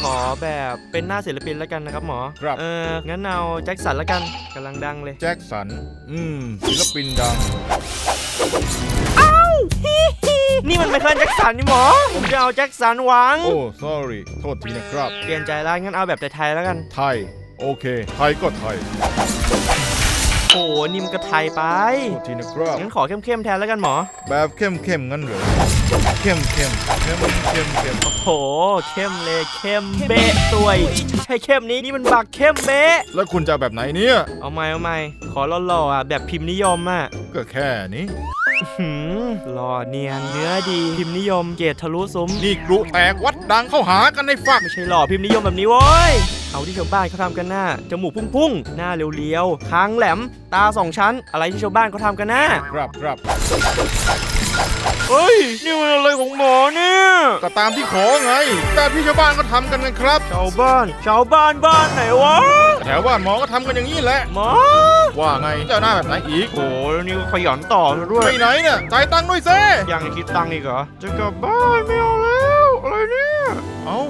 ขอแบบเป็นหน้าศิลปินแล้วกันนะครับหมอครับ เอองั้นเอาแจ็คสันแล้วกันกำลังดังเลย แจ็คสัน อืม ศิลปินดัง นี่มันไม่เคยแจ็คสันนี่หมอ ผมจะเอาแจ็คสันหวัง โอ้ sorry โทษทีนะครับ เปลี่ยนใจแล้วงั้นเอาแบบไทยๆแล้วกัน ไทย โอเค ไทยก็ไทย โอ้นิ่มนก็ไทยไปโทษทีนะครับงั้นขอเข้มๆแทนแล้วกันหมอ แบบเข้มเข้มๆงั้นเหรอเข้มเข้มเข้มเข้มเข้มโหเข้มเลยเข้มเบะตัวยใช่เข้มนี้นี่มันบักเข้มเบะแล้วคุณจะเอาแบบไหนเนี่ย เอาไม่เอาไม่ขอหล่อๆอะแบบพิมพ์นิยมอะก็แค่นี้ หืมหล่อเนียนเนื้อดีพิมพ์นิยมเกรดทะลุซุ้มนี่กรุแตกวัดดังเข้าหากันในฝักไม่ใช่หล่อพิมพ์นิยมแบบนี้โว้ยเอาที่ชาวบ้านเขาทำกันหน้าจมูกพุ่งๆ หน้าเรียวๆคางแหลม ตาสองชั้น อะไรที่ชาวบ้านเขาทำกันหน้าครับครับเฮ้ย นี่มันอะไรของหมอเนี่ยก็ตามที่ขอไงแบบที่ชาวบ้านก็ทำกันนะครับ ชาวบ้าน ชาวบ้านบ้านไหนวะแถวบ้านหมอก็ทำกันอย่างนี้แหละ หมอ ว่าไงเจ้าหน้าแบบไหนอีกโอ้แล้วนี่ก็ขยันต่อซะด้วยไปไหนเนี่ยจ่ายตังค์ด้วยเซ่ยังคิดตังค์อีกเหรอจะกลับบ้านไม่เอาแล้วอะไรเนี่ยเอ้า